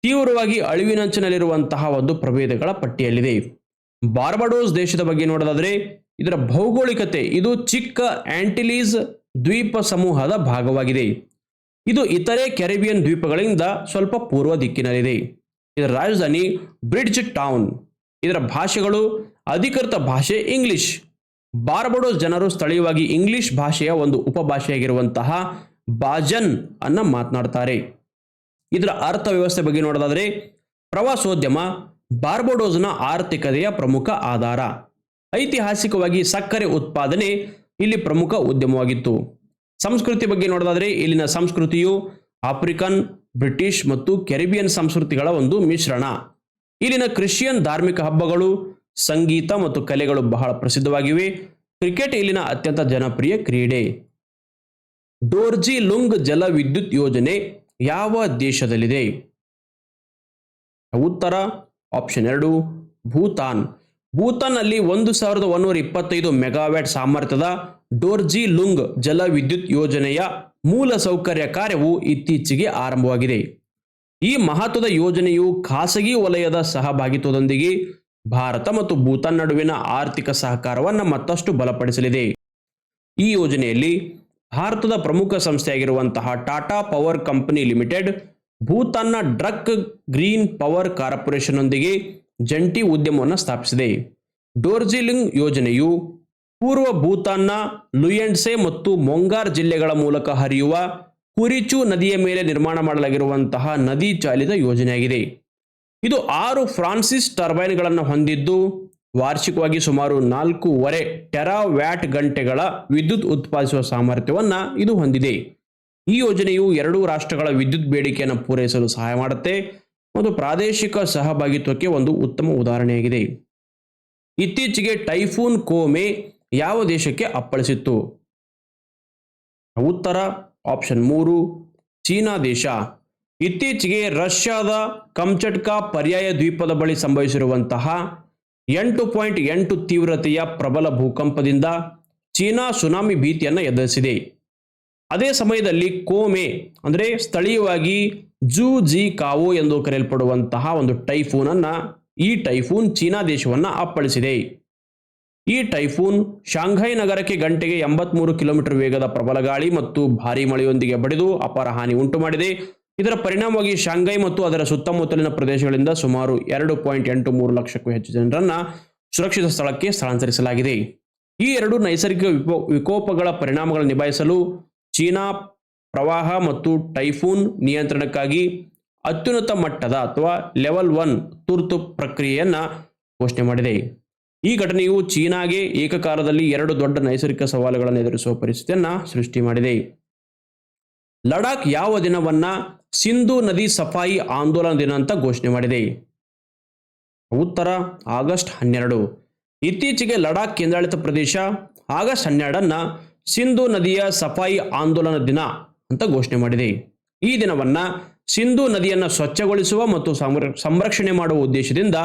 ತೀವ್ರವಾಗಿ ಅಳಿವಿನಂಚಿನಲ್ಲಿರುವಂತಹ ಒಂದು ಪ್ರಭೇದಗಳ ಪಟ್ಟಿಯಲ್ಲಿದೆ. ಬಾರ್ಬಡೋಸ್ ದೇಶದ ಬಗ್ಗೆ ನೋಡೋದಾದ್ರೆ ಇದರ ಭೌಗೋಳಿಕತೆ ಇದು ಚಿಕ್ಕ ಆಂಟಿಲೀಸ್ ದ್ವೀಪ ಸಮೂಹದ ಭಾಗವಾಗಿದೆ. ಇದು ಇತರೆ ಕೆರಿಬಿಯನ್ ದ್ವೀಪಗಳಿಂದ ಸ್ವಲ್ಪ ಪೂರ್ವ ದಿಕ್ಕಿನಲ್ಲಿದೆ. ಇದರ ರಾಜಧಾನಿ ಬ್ರಿಡ್ಜ್ ಟೌನ್. ಇದರ ಭಾಷೆಗಳು ಅಧಿಕೃತ ಭಾಷೆ ಇಂಗ್ಲಿಷ್. ಬಾರ್ಬಡೋಸ್ ಜನರು ಸ್ಥಳೀಯವಾಗಿ ಇಂಗ್ಲಿಷ್ ಭಾಷೆಯ ಒಂದು ಉಪಭಾಷೆಯಾಗಿರುವಂತಹ ಬಾಜನ್ ಅನ್ನ ಮಾತನಾಡ್ತಾರೆ. ಇದರ ಅರ್ಥವ್ಯವಸ್ಥೆ ಬಗ್ಗೆ ನೋಡೋದಾದರೆ ಪ್ರವಾಸೋದ್ಯಮ, ಬಾರ್ಬಡೋಸ್ನ ಆರ್ಥಿಕತೆಯ ಪ್ರಮುಖ ಆಧಾರ. ಐತಿಹಾಸಿಕವಾಗಿ ಸಕ್ಕರೆ ಉತ್ಪಾದನೆ ಇಲ್ಲಿ ಪ್ರಮುಖ ಉದ್ಯಮವಾಗಿತ್ತು. ಸಂಸ್ಕೃತಿ ಬಗ್ಗೆ ನೋಡೋದಾದ್ರೆ ಇಲ್ಲಿನ ಸಂಸ್ಕೃತಿಯು ಆಫ್ರಿಕನ್, ಬ್ರಿಟಿಷ್ ಮತ್ತು ಕೆರಿಬಿಯನ್ ಸಂಸ್ಕೃತಿಗಳ ಒಂದು ಮಿಶ್ರಣ. ಇಲ್ಲಿನ ಕ್ರಿಶ್ಚಿಯನ್ ಧಾರ್ಮಿಕ ಹಬ್ಬಗಳು, ಸಂಗೀತ ಮತ್ತು ಕಲೆಗಳು ಬಹಳ ಪ್ರಸಿದ್ಧವಾಗಿವೆ. ಕ್ರಿಕೆಟ್ ಇಲ್ಲಿನ ಅತ್ಯಂತ ಜನಪ್ರಿಯ ಕ್ರೀಡೆ. ಡೋರ್ಜಿ ಲುಂಗ್ ಜಲ ವಿದ್ಯುತ್ ಯೋಜನೆ ಯಾವ ದೇಶದಲ್ಲಿದೆ? ಉತ್ತರ ಆಪ್ಷನ್ ಎರಡು, ಭೂತಾನ್. ಭೂತಾನ್ನಲ್ಲಿ ಒಂದು ಸಾವಿರದ ಒಂದೂರ ಇಪ್ಪತ್ತೈದು ಮೆಗಾವ್ಯಾಟ್ ಸಾಮರ್ಥ್ಯದ ಡೋರ್ಜಿ ಲುಂಗ್ ಜಲ ವಿದ್ಯುತ್ ಯೋಜನೆಯ ಮೂಲ ಸೌಕರ್ಯ ಕಾರ್ಯವು ಇತ್ತೀಚೆಗೆ ಆರಂಭವಾಗಿದೆ. ಈ ಮಹತ್ವದ ಯೋಜನೆಯು ಖಾಸಗಿ ವಲಯದ ಸಹಭಾಗಿತ್ವದೊಂದಿಗೆ ಭಾರತ ಮತ್ತು ಭೂತಾನ್ ನಡುವಿನ ಆರ್ಥಿಕ ಸಹಕಾರವನ್ನು ಮತ್ತಷ್ಟು ಬಲಪಡಿಸಲಿದೆ. ಈ ಯೋಜನೆಯಲ್ಲಿ ಭಾರತದ ಪ್ರಮುಖ ಸಂಸ್ಥೆಯಾಗಿರುವಂತಹ ಟಾಟಾ ಪವರ್ ಕಂಪನಿ ಲಿಮಿಟೆಡ್, ಭೂತಾನ್ನ ಡ್ರಕ್ ಗ್ರೀನ್ ಪವರ್ ಕಾರ್ಪೊರೇಷನ್ನೊಂದಿಗೆ ಜಂಟಿ ಉದ್ಯಮವನ್ನು ಸ್ಥಾಪಿಸಿದೆ. ಡೋರ್ಜಿಲಿಂಗ್ ಯೋಜನೆಯು ಪೂರ್ವ ಭೂತಾನ್ನ, ಲುಯೆಂಡ್ಸೆ ಮತ್ತು ಮೊಂಗಾರ್ ಜಿಲ್ಲೆಗಳ ಮೂಲಕ ಹರಿಯುವ ಕುರಿಚು ನದಿಯ ಮೇಲೆ ನಿರ್ಮಾಣ ಮಾಡಲಾಗಿರುವಂತಹ ನದಿ ಚಾಲಿತ ಯೋಜನೆಯಾಗಿದೆ. ಇದು ಆರು ಫ್ರಾನ್ಸಿಸ್ ಟರ್ಬೈನ್ಗಳನ್ನು ಹೊಂದಿದ್ದು, ವಾರ್ಷಿಕವಾಗಿ ಸುಮಾರು ನಾಲ್ಕೂವರೆ ಟೆರಾ ವ್ಯಾಟ್ ಗಂಟೆಗಳ ವಿದ್ಯುತ್ ಉತ್ಪಾದಿಸುವ ಸಾಮರ್ಥ್ಯವನ್ನು ಇದು ಹೊಂದಿದೆ. ಈ ಯೋಜನೆಯು ಎರಡೂ ರಾಷ್ಟ್ರಗಳ ವಿದ್ಯುತ್ ಬೇಡಿಕೆಯನ್ನು ಪೂರೈಸಲು ಸಹಾಯ ಮಾಡುತ್ತೆ. ಮತ್ತು ಪ್ರಾದೇಶಿಕ ಸಹಭಾಗಿತ್ವಕ್ಕೆ ಒಂದು ಉತ್ತಮ ಉದಾಹರಣೆಯಾಗಿದೆ. ಇತ್ತೀಚೆಗೆ ಟೈಫೂನ್ ಕೋಮೆ ಯಾವ ದೇಶಕ್ಕೆ ಅಪ್ಪಳಿಸಿತ್ತು? ಉತ್ತರ, ಆಪ್ಷನ್ ಮೂರು, ಚೀನಾ ದೇಶ. ಇತ್ತೀಚೆಗೆ ರಷ್ಯಾದ ಕಂಚಟ್ಕಾ ಪರ್ಯಾಯ ದ್ವೀಪದ ಬಳಿ ಸಂಭವಿಸಿರುವಂತಹ ಎಂಟು ಪಾಯಿಂಟ್ ಎಂಟು ತೀವ್ರತೆಯ ಪ್ರಬಲ ಭೂಕಂಪದಿಂದ ಚೀನಾ ಸುನಾಮಿ ಭೀತಿಯನ್ನು ಎದುರಿಸಿದೆ. ಅದೇ ಸಮಯದಲ್ಲಿ ಕೋಮೆ, ಅಂದರೆ ಸ್ಥಳೀಯವಾಗಿ ಜೂ ಜಿ ಕಾವೋ ಎಂದು ಕರೆಯಲ್ಪಡುವಂತಹ ಒಂದು ಟೈಫೂನ್ ಅನ್ನ ಈ ಟೈಫೂನ್ ಚೀನಾ ದೇಶವನ್ನ ಅಪ್ಪಳಿಸಿದೆ. ಈ ಟೈಫೂನ್ ಶಾಂಘೈ ನಗರಕ್ಕೆ ಗಂಟೆಗೆ ಎಂಬತ್ಮೂರು ಕಿಲೋಮೀಟರ್ ವೇಗದ ಪ್ರಬಲ ಗಾಳಿ ಮತ್ತು ಭಾರಿ ಮಳೆಯೊಂದಿಗೆ ಬಡಿದು ಅಪಾರ ಹಾನಿ ಉಂಟು ಮಾಡಿದೆ. ಇದರ ಪರಿಣಾಮವಾಗಿ ಶಾಂಘೈ ಮತ್ತು ಅದರ ಸುತ್ತಮುತ್ತಲಿನ ಪ್ರದೇಶಗಳಿಂದ ಸುಮಾರು ಎರಡು ಪಾಯಿಂಟ್ ಎಂಟು ಮೂರು ಲಕ್ಷಕ್ಕೂ ಹೆಚ್ಚು ಜನರನ್ನ ಸುರಕ್ಷಿತ ಸ್ಥಳಕ್ಕೆ ಸ್ಥಳಾಂತರಿಸಲಾಗಿದೆ. ಈ ಎರಡು ನೈಸರ್ಗಿಕ ವಿಕೋ- ವಿಕೋಪಗಳ ಪರಿಣಾಮಗಳನ್ನು ನಿಭಾಯಿಸಲು ಚೀನಾ ಪ್ರವಾಹ ಮತ್ತು ಟೈಫೂನ್ ನಿಯಂತ್ರಣಕ್ಕಾಗಿ ಅತ್ಯುನ್ನತ ಮಟ್ಟದ ಅಥವಾ ಲೆವೆಲ್ ಒನ್ ತುರ್ತು ಪ್ರಕ್ರಿಯೆಯನ್ನ ಘೋಷಣೆ ಮಾಡಿದೆ. ಈ ಘಟನೆಯು ಚೀನಾಗೆ ಏಕಕಾಲದಲ್ಲಿ ಎರಡು ದೊಡ್ಡ ನೈಸರ್ಗಿಕ ಸವಾಲುಗಳನ್ನು ಎದುರಿಸುವ ಪರಿಸ್ಥಿತಿಯನ್ನ ಸೃಷ್ಟಿ ಮಾಡಿದೆ. ಲಡಾಖ್ ಯಾವ ದಿನವನ್ನ ಸಿಂಧು ನದಿ ಸಫಾಯಿ ಆಂದೋಲನ ದಿನ ಅಂತ ಘೋಷಣೆ ಮಾಡಿದೆ. ಉತ್ತರ ಆಗಸ್ಟ್ ಹನ್ನೆರಡು. ಇತ್ತೀಚೆಗೆ ಲಡಾಖ್ ಕೇಂದ್ರಾಡಳಿತ ಪ್ರದೇಶ ಆಗಸ್ಟ್ ಹನ್ನೆರಡನ್ನ ಸಿಂಧು ನದಿಯ ಸಫಾಯಿ ಆಂದೋಲನ ದಿನ ಅಂತ ಘೋಷಣೆ ಮಾಡಿದೆ. ಈ ದಿನವನ್ನ ಸಿಂಧು ನದಿಯನ್ನು ಸ್ವಚ್ಛಗೊಳಿಸುವ ಮತ್ತು ಸಂರ- ಸಂರಕ್ಷಣೆ ಮಾಡುವ ಉದ್ದೇಶದಿಂದ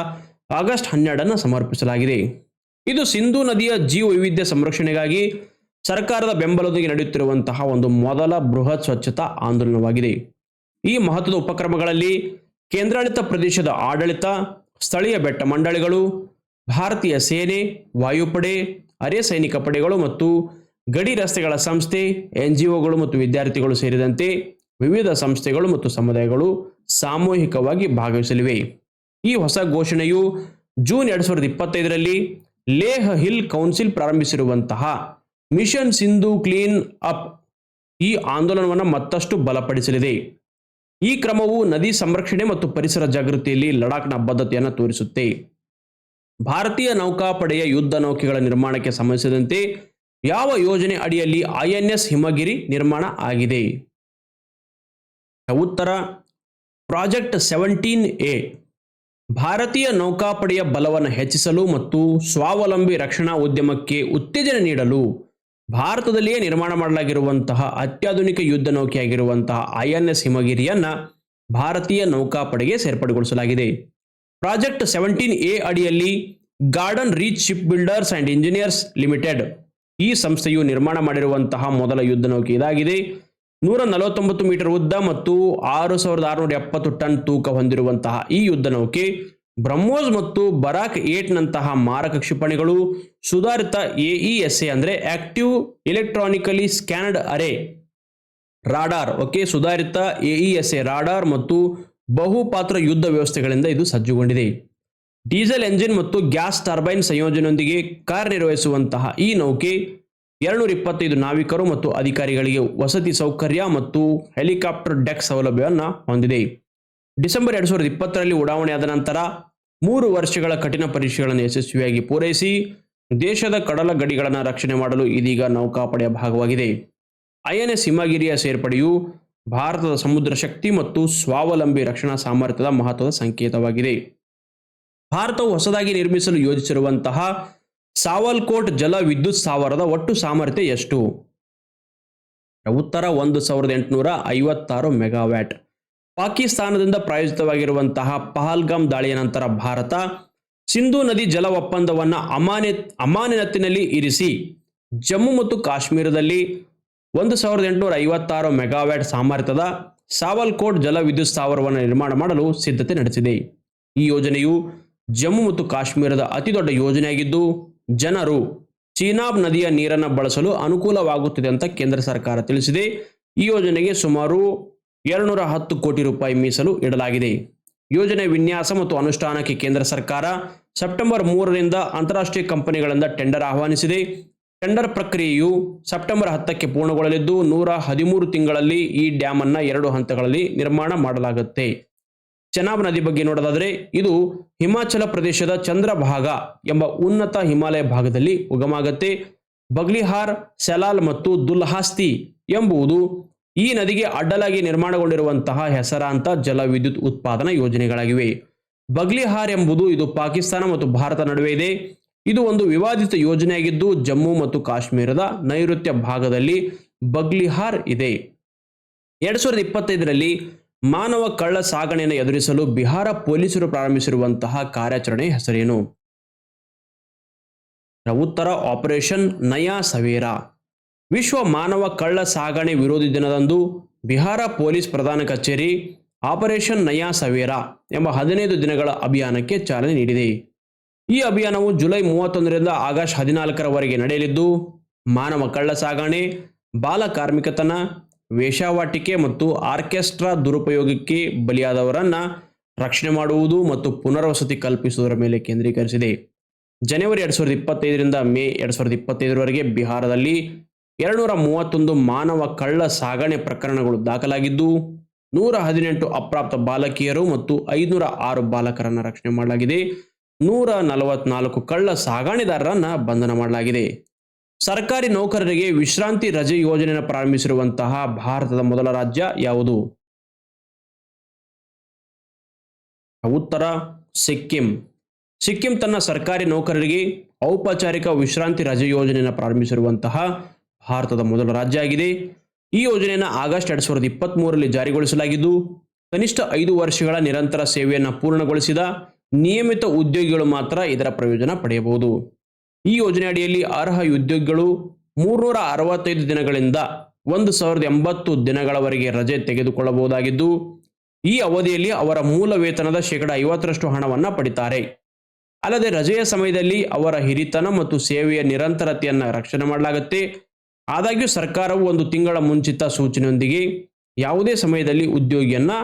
ಆಗಸ್ಟ್ ಹನ್ನೆರಡನ್ನು ಸಮರ್ಪಿಸಲಾಗಿದೆ. ಇದು ಸಿಂಧು ನದಿಯ ಜೀವ ವೈವಿಧ್ಯ ಸಂರಕ್ಷಣೆಗಾಗಿ ಸರ್ಕಾರದ ಬೆಂಬಲದೊಂದಿಗೆ ನಡೆಯುತ್ತಿರುವಂತಹ ಒಂದು ಮೊದಲ ಬೃಹತ್ ಸ್ವಚ್ಛತಾ ಆಂದೋಲನವಾಗಿದೆ. ಈ ಮಹತ್ವದ ಉಪಕ್ರಮಗಳಲ್ಲಿ ಕೇಂದ್ರಾಡಳಿತ ಪ್ರದೇಶದ ಆಡಳಿತ, ಸ್ಥಳೀಯ ಬೆಟ್ಟ ಮಂಡಳಿಗಳು, ಭಾರತೀಯ ಸೇನೆ, ವಾಯುಪಡೆ, ಅರೆ ಸೈನಿಕ ಪಡೆಗಳು ಮತ್ತು ಗಡಿ ರಸ್ತೆಗಳ ಸಂಸ್ಥೆ, ಎನ್ಜಿಒಗಳು ಮತ್ತು ವಿದ್ಯಾರ್ಥಿಗಳು ಸೇರಿದಂತೆ ವಿವಿಧ ಸಂಸ್ಥೆಗಳು ಮತ್ತು ಸಮುದಾಯಗಳು ಸಾಮೂಹಿಕವಾಗಿ ಭಾಗವಹಿಸಲಿವೆ. ಈ ಹೊಸ ಘೋಷಣೆಯು ಜೂನ್ ಎರಡ್ ಸಾವಿರದ ಇಪ್ಪತ್ತೈದರಲ್ಲಿ ಲೇಹ್ ಹಿಲ್ ಕೌನ್ಸಿಲ್ ಪ್ರಾರಂಭಿಸಿರುವಂತಹ ಮಿಷನ್ ಸಿಂಧು ಕ್ಲೀನ್ ಅಪ್ ಈ ಆಂದೋಲನವನ್ನು ಮತ್ತಷ್ಟು ಬಲಪಡಿಸಲಿದೆ. ಈ ಕ್ರಮವು ನದಿ ಸಂರಕ್ಷಣೆ ಮತ್ತು ಪರಿಸರ ಜಾಗೃತಿಯಲ್ಲಿ ಲಡಾಖ್ನ ಬದ್ಧತೆಯನ್ನು ತೋರಿಸುತ್ತೆ. ಭಾರತೀಯ ನೌಕಾಪಡೆಯ ಯುದ್ಧ ನೌಕೆಗಳ ನಿರ್ಮಾಣಕ್ಕೆ ಸಂಬಂಧಿಸಿದಂತೆ ಯಾವ ಯೋಜನೆ ಅಡಿಯಲ್ಲಿ ಐಎನ್ಎಸ್ ಹಿಮಗಿರಿ ನಿರ್ಮಾಣ ಆಗಿದೆ? ಉತ್ತರ, ಪ್ರಾಜೆಕ್ಟ್ ಸೆವೆಂಟೀನ್ ಎ, ಭಾರತೀಯ ನೌಕಾಪಡೆಯ ಬಲವನ್ನು ಹೆಚ್ಚಿಸಲು ಮತ್ತು ಸ್ವಾವಲಂಬಿ ರಕ್ಷಣಾ ಉದ್ಯಮಕ್ಕೆ ಉತ್ತೇಜನ ನೀಡಲು ಭಾರತದಲ್ಲಿಯೇ ನಿರ್ಮಾಣ ಮಾಡಲಾಗಿರುವಂತಹ ಅತ್ಯಾಧುನಿಕ ಯುದ್ಧ ನೌಕೆಯಾಗಿರುವಂತಹ ಐಎನ್ಎಸ್ ಹಿಮಗಿರಿಯನ್ನ ಭಾರತೀಯ ನೌಕಾಪಡೆಗೆ ಸೇರ್ಪಡೆಗೊಳಿಸಲಾಗಿದೆ. ಪ್ರಾಜೆಕ್ಟ್ ಸೆವೆಂಟೀನ್ ಎ ಅಡಿಯಲ್ಲಿ garden reach ship builders and engineers limited ಈ ಸಂಸ್ಥೆಯು ನಿರ್ಮಾಣ ಮಾಡಿರುವಂತಹ ಮೊದಲ ಯುದ್ಧ ನೌಕೆ ಇದಾಗಿದೆ. ನೂರ ನಲವತ್ತೊಂಬತ್ತು ಮೀಟರ್ ಉದ್ದ ಮತ್ತು ಆರು ಸಾವಿರದ ಆರುನೂರ ಎಪ್ಪತ್ತು ಟನ್ ತೂಕ ಹೊಂದಿರುವಂತಹ ಈ ಯುದ್ಧ ನೌಕೆ, ಬ್ರಹ್ಮೋಸ್ ಮತ್ತು ಬರಾಕ್ ಏಟ್ ನಂತಹ ಮಾರಕ ಕ್ಷಿಪಣಿಗಳು, ಸುಧಾರಿತ ಎಇಎಸ್ಎ ಅಂದ್ರೆ active electronically scanned array radar, okay, ಸುಧಾರಿತ ಎಇಎಸ್ಎ ರಾಡಾರ್ ಮತ್ತು ಬಹುಪಾತ್ರ ಯುದ್ಧ ವ್ಯವಸ್ಥೆಗಳಿಂದ ಇದು ಸಜ್ಜುಗೊಂಡಿದೆ. ಡೀಸೆಲ್ ಎಂಜಿನ್ ಮತ್ತು ಗ್ಯಾಸ್ ಟರ್ಬೈನ್ ಸಂಯೋಜನೆಯೊಂದಿಗೆ ಕಾರ್ಯನಿರ್ವಹಿಸುವಂತಹ ಈ ನೌಕೆ ಎರಡ್ನೂರ ಇಪ್ಪತ್ತೈದು ನಾವಿಕರು ಮತ್ತು ಅಧಿಕಾರಿಗಳಿಗೆ ವಸತಿ ಸೌಕರ್ಯ ಮತ್ತು ಹೆಲಿಕಾಪ್ಟರ್ ಡೆಕ್ ಸೌಲಭ್ಯವನ್ನು ಹೊಂದಿದೆ. ಡಿಸೆಂಬರ್ ಎರಡು ಸಾವಿರದ ಇಪ್ಪತ್ತರಲ್ಲಿ ಉಡಾವಣೆಯಾದ ನಂತರ ಮೂರು ವರ್ಷಗಳ ಕಠಿಣ ಪರೀಕ್ಷೆಗಳನ್ನು ಯಶಸ್ವಿಯಾಗಿ ಪೂರೈಸಿ ದೇಶದ ಕಡಲ ಗಡಿಗಳನ್ನು ರಕ್ಷಣೆ ಮಾಡಲು ಇದೀಗ ನೌಕಾಪಡೆಯ ಭಾಗವಾಗಿದೆ. ಐಎನ್ಎಸ್ ಹಿಮಗಿರಿಯ ಸೇರ್ಪಡೆಯು ಭಾರತದ ಸಮುದ್ರ ಶಕ್ತಿ ಮತ್ತು ಸ್ವಾವಲಂಬಿ ರಕ್ಷಣಾ ಸಾಮರ್ಥ್ಯದ ಮಹತ್ವದ ಸಂಕೇತವಾಗಿದೆ. ಭಾರತವು ಹೊಸದಾಗಿ ನಿರ್ಮಿಸಲು ಯೋಜಿಸಿರುವಂತಹ ಸಾವಲ್ಕೋಟ್ ಜಲ ವಿದ್ಯುತ್ ಸ್ಥಾವರದ ಒಟ್ಟು ಸಾಮರ್ಥ್ಯ ಎಷ್ಟು? ಉತ್ತರ ಒಂದು ಸಾವಿರದ ಎಂಟುನೂರ ಐವತ್ತಾರು ಮೆಗಾವ್ಯಾಟ್. ಪಾಕಿಸ್ತಾನದಿಂದ ಪ್ರಾಯೋಜಿತವಾಗಿರುವಂತಹ ಪಹಲ್ಗಾಮ್ ದಾಳಿಯ ನಂತರ ಭಾರತ ಸಿಂಧೂ ನದಿ ಜಲ ಒಪ್ಪಂದವನ್ನು ಅಮಾನ್ಯ ಅಮಾನಿನತ್ತಿನಲ್ಲಿ ಇರಿಸಿ ಜಮ್ಮು ಮತ್ತು ಕಾಶ್ಮೀರದಲ್ಲಿ ಒಂದು ಸಾವಿರದ ಎಂಟುನೂರ ಐವತ್ತಾರು ಮೆಗಾವ್ಯಾಟ್ ಸಾಮರ್ಥ್ಯದ ಸಾವಲ್ಕೋಟ್ ಜಲ ವಿದ್ಯುತ್ ಸ್ಥಾವರವನ್ನು ನಿರ್ಮಾಣ ಮಾಡಲು ಸಿದ್ಧತೆ ನಡೆಸಿದೆ. ಈ ಯೋಜನೆಯು ಜಮ್ಮು ಮತ್ತು ಕಾಶ್ಮೀರದ ಅತಿದೊಡ್ಡ ಯೋಜನೆಯಾಗಿದ್ದು, ಜನರು ಚೀನಾಬ್ ನದಿಯ ನೀರನ್ನು ಬಳಸಲು ಅನುಕೂಲವಾಗುತ್ತಿದೆ ಅಂತ ಕೇಂದ್ರ ಸರ್ಕಾರ ತಿಳಿಸಿದೆ. ಈ ಯೋಜನೆಗೆ ಸುಮಾರು ಎರಡುನೂರ ಹತ್ತು ಕೋಟಿ ರೂಪಾಯಿ ಮೀಸಲು ಇಡಲಾಗಿದೆ. ಯೋಜನೆ ವಿನ್ಯಾಸ ಮತ್ತು ಅನುಷ್ಠಾನಕ್ಕೆ ಕೇಂದ್ರ ಸರ್ಕಾರ ಸೆಪ್ಟೆಂಬರ್ ಮೂರರಿಂದ ಅಂತಾರಾಷ್ಟ್ರೀಯ ಕಂಪನಿಗಳಿಂದ ಟೆಂಡರ್ ಆಹ್ವಾನಿಸಿದೆ. ಟೆಂಡರ್ ಪ್ರಕ್ರಿಯೆಯು ಸೆಪ್ಟೆಂಬರ್ ಹತ್ತಕ್ಕೆ ಪೂರ್ಣಗೊಳ್ಳಲಿದ್ದು, ನೂರ ಹದಿಮೂರು ತಿಂಗಳಲ್ಲಿ ಈ ಡ್ಯಾಮ್ ಅನ್ನ ಎರಡು ಹಂತಗಳಲ್ಲಿ ನಿರ್ಮಾಣ ಮಾಡಲಾಗುತ್ತೆ. ಚೆನಾಬ್ ನದಿ ಬಗ್ಗೆ ನೋಡೋದಾದ್ರೆ ಇದು ಹಿಮಾಚಲ ಪ್ರದೇಶದ ಚಂದ್ರಭಾಗ ಎಂಬ ಉನ್ನತ ಹಿಮಾಲಯ ಭಾಗದಲ್ಲಿ ಉಗಮಾಗತ್ತೆ ಬಗ್ಲಿಹಾರ್, ಸೆಲಾಲ್ ಮತ್ತು ದುಲ್ಹಾಸ್ತಿ ಎಂಬುದು ಈ ನದಿಗೆ ಅಡ್ಡಲಾಗಿ ನಿರ್ಮಾಣಗೊಂಡಿರುವಂತಹ ಹೆಸರಾಂತ ಜಲ ವಿದ್ಯುತ್ ಉತ್ಪಾದನಾ ಯೋಜನೆಗಳಾಗಿವೆ. ಬಗ್ಲಿಹಾರ್ ಎಂಬುದು ಇದು ಪಾಕಿಸ್ತಾನ ಮತ್ತು ಭಾರತ ನಡುವೆ ಇದೆ. ಇದು ಒಂದು ವಿವಾದಿತ ಯೋಜನೆಯಾಗಿದ್ದು ಜಮ್ಮು ಮತ್ತು ಕಾಶ್ಮೀರದ ನೈಋತ್ಯ ಭಾಗದಲ್ಲಿ ಬಗ್ಲಿಹಾರ್ ಇದೆ. ಎರಡ್ ಸಾವಿರದ ಇಪ್ಪತ್ತೈದರಲ್ಲಿ ಮಾನವ ಕಳ್ಳ ಸಾಗಣೆಯನ್ನು ಎದುರಿಸಲು ಬಿಹಾರ ಪೊಲೀಸರು ಪ್ರಾರಂಭಿಸಿರುವಂತಹ ಕಾರ್ಯಾಚರಣೆ ಹೆಸರೇನು? ಉತ್ತರ, ಆಪರೇಷನ್ ನಯಾ ಸವೇರಾ. ವಿಶ್ವ ಮಾನವ ಕಳ್ಳ ಸಾಗಣೆ ವಿರೋಧಿ ದಿನದಂದು ಬಿಹಾರ ಪೊಲೀಸ್ ಪ್ರಧಾನ ಕಚೇರಿ ಆಪರೇಷನ್ ನಯಾ ಸವೇರಾ ಎಂಬ ಹದಿನೈದು ದಿನಗಳ ಅಭಿಯಾನಕ್ಕೆ ಚಾಲನೆ ನೀಡಿದೆ. ಈ ಅಭಿಯಾನವು ಜುಲೈ ಮೂವತ್ತೊಂದರಿಂದ ಆಗಸ್ಟ್ ಹದಿನಾಲ್ಕರವರೆಗೆ ನಡೆಯಲಿದ್ದು, ಮಾನವ ಕಳ್ಳ ಸಾಗಣೆ, ಬಾಲ ಕಾರ್ಮಿಕತನ ವೇಷಾವಾಟಿಕೆ ಮತ್ತು ಆರ್ಕೆಸ್ಟ್ರಾ ದುರುಪಯೋಗಕ್ಕೆ ಬಲಿಯಾದವರನ್ನ ರಕ್ಷಣೆ ಮಾಡುವುದು ಮತ್ತು ಪುನರ್ವಸತಿ ಕಲ್ಪಿಸುವುದರ ಮೇಲೆ ಕೇಂದ್ರೀಕರಿಸಿದೆ. ಜನವರಿ ಎರಡ್ ಸಾವಿರದ ಇಪ್ಪತ್ತೈದರಿಂದ ಮೇ ಎರಡ್ ಸಾವಿರದ ಇಪ್ಪತ್ತೈದರವರೆಗೆ ಬಿಹಾರದಲ್ಲಿ ಎರಡ್ನೂರ ಮೂವತ್ತೊಂದು ಮಾನವ ಕಳ್ಳ ಸಾಗಣೆ ಪ್ರಕರಣಗಳು ದಾಖಲಾಗಿದ್ದು, ನೂರ ಹದಿನೆಂಟು ಅಪ್ರಾಪ್ತ ಬಾಲಕಿಯರು ಮತ್ತು ಐದುನೂರ ಆರು ಬಾಲಕರನ್ನು ರಕ್ಷಣೆ ಮಾಡಲಾಗಿದೆ. ನೂರ ನಲವತ್ನಾಲ್ಕು ಕಳ್ಳ ಸಾಗಾಣೆದಾರರನ್ನ ಬಂಧನ ಮಾಡಲಾಗಿದೆ. ಸರ್ಕಾರಿ ನೌಕರರಿಗೆ ವಿಶ್ರಾಂತಿ ರಜೆ ಯೋಜನೆಯನ್ನು ಪ್ರಾರಂಭಿಸಿರುವಂತಹ ಭಾರತದ ಮೊದಲ ರಾಜ್ಯ ಯಾವುದು? ಉತ್ತರ, ಸಿಕ್ಕಿಂ. ಸಿಕ್ಕಿಂ ತನ್ನ ಸರ್ಕಾರಿ ನೌಕರರಿಗೆ ಔಪಚಾರಿಕ ವಿಶ್ರಾಂತಿ ರಜೆ ಯೋಜನೆಯನ್ನು ಪ್ರಾರಂಭಿಸಿರುವಂತಹ ಭಾರತದ ಮೊದಲ ರಾಜ್ಯ ಆಗಿದೆ. ಈ ಯೋಜನೆಯನ್ನು ಆಗಸ್ಟ್ ಎರಡ್ ಸಾವಿರದ ಇಪ್ಪತ್ತ್ ಮೂರರಲ್ಲಿ ಜಾರಿಗೊಳಿಸಲಾಗಿದ್ದು, ಕನಿಷ್ಠ ಐದು ವರ್ಷಗಳ ನಿರಂತರ ಸೇವೆಯನ್ನು ಪೂರ್ಣಗೊಳಿಸಿದ ನಿಯಮಿತ ಉದ್ಯೋಗಿಗಳು ಮಾತ್ರ ಇದರ ಪ್ರಯೋಜನ ಪಡೆಯಬಹುದು. ಈ ಯೋಜನೆ ಅಡಿಯಲ್ಲಿ ಅರ್ಹ ಉದ್ಯೋಗಿಗಳು ಮೂರ್ನೂರ ಅರವತ್ತೈದು ದಿನಗಳಿಂದ ಒಂದು ಸಾವಿರದ ಎಂಬತ್ತು ದಿನಗಳವರೆಗೆ ರಜೆ ತೆಗೆದುಕೊಳ್ಳಬಹುದಾಗಿದ್ದು, ಈ ಅವಧಿಯಲ್ಲಿ ಅವರ ಮೂಲ ವೇತನದ ಶೇಕಡ ಐವತ್ತರಷ್ಟು ಹಣವನ್ನು ಪಡಿತಾರೆ. ಅಲ್ಲದೆ ರಜೆಯ ಸಮಯದಲ್ಲಿ ಅವರ ಹಿರಿತನ ಮತ್ತು ಸೇವೆಯ ನಿರಂತರತೆಯನ್ನು ರಕ್ಷಣೆ ಮಾಡಲಾಗುತ್ತೆ. ಆದಾಗ್ಯೂ ಸರ್ಕಾರವು ಒಂದು ತಿಂಗಳ ಮುಂಚಿತ ಸೂಚನೆಯೊಂದಿಗೆ ಯಾವುದೇ ಸಮಯದಲ್ಲಿ ಉದ್ಯೋಗಿಯನ್ನು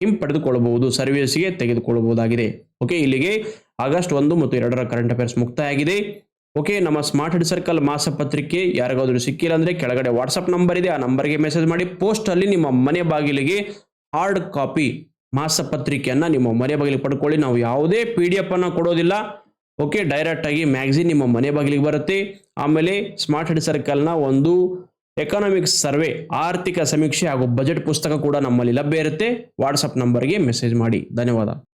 ಹಿಂಪಡೆದುಕೊಳ್ಳಬಹುದು ಸರ್ವಿಸ್ಗೆ ತೆಗೆದುಕೊಳ್ಳಬಹುದಾಗಿದೆ. ಓಕೆ, ಇಲ್ಲಿಗೆ ಆಗಸ್ಟ್ ಒಂದು ಮತ್ತು ಎರಡರ ಕರೆಂಟ್ ಅಫೇರ್ಸ್ ಮುಕ್ತಾಯ ಆಗಿದೆ ಓಕೆ ನಮ್ಮ ಸ್ಮಾರ್ಟ್ ಹೆಡ್ ಸರ್ಕಲ್ ಮಾಸಪತ್ರಿಕೆ ಯಾರಿಗಾದರೂ ಸಿಕ್ಕಿಲ್ಲ ಅಂದ್ರೆ ಕೆಳಗಡೆ ವಾಟ್ಸಪ್ ನಂಬರ್ ಇದೆ. ಆ ನಂಬರ್ಗೆ ಮೆಸೇಜ್ ಮಾಡಿ ಪೋಸ್ಟ್ ಅಲ್ಲಿ ನಿಮ್ಮ ಮನೆ ಬಾಗಿಲಿಗೆ ಹಾರ್ಡ್ ಕಾಪಿ ಮಾಸಪತ್ರಿಕೆಯನ್ನ ನಿಮ್ಮ ಮನೆ ಬಾಗಿಲಿಗೆ ಪಡ್ಕೊಳ್ಳಿ. ನಾವು ಯಾವುದೇ ಪಿ ಡಿ ಎಫ್ ಅನ್ನ ಕೊಡೋದಿಲ್ಲ. ಓಕೆ ಡೈರೆಕ್ಟ್ ಆಗಿ ಮ್ಯಾಗ್ಝಿನ್ ನಿಮ್ಮ ಮನೆ ಬಾಗಿಲಿಗೆ ಬರುತ್ತೆ. ಆಮೇಲೆ ಸ್ಮಾರ್ಟ್ ಹೆಡ್ ಸರ್ಕಲ್ನ ಒಂದು ಎಕನಾಮಿಕ್ ಸರ್ವೆ ಆರ್ಥಿಕ ಸಮೀಕ್ಷೆ ಹಾಗೂ ಬಜೆಟ್ ಪುಸ್ತಕ ಕೂಡ ನಮ್ಮಲ್ಲಿ ಲಭ್ಯ ಇರುತ್ತೆ. ವಾಟ್ಸಪ್ ನಂಬರ್ಗೆ ಮೆಸೇಜ್ ಮಾಡಿ. ಧನ್ಯವಾದ.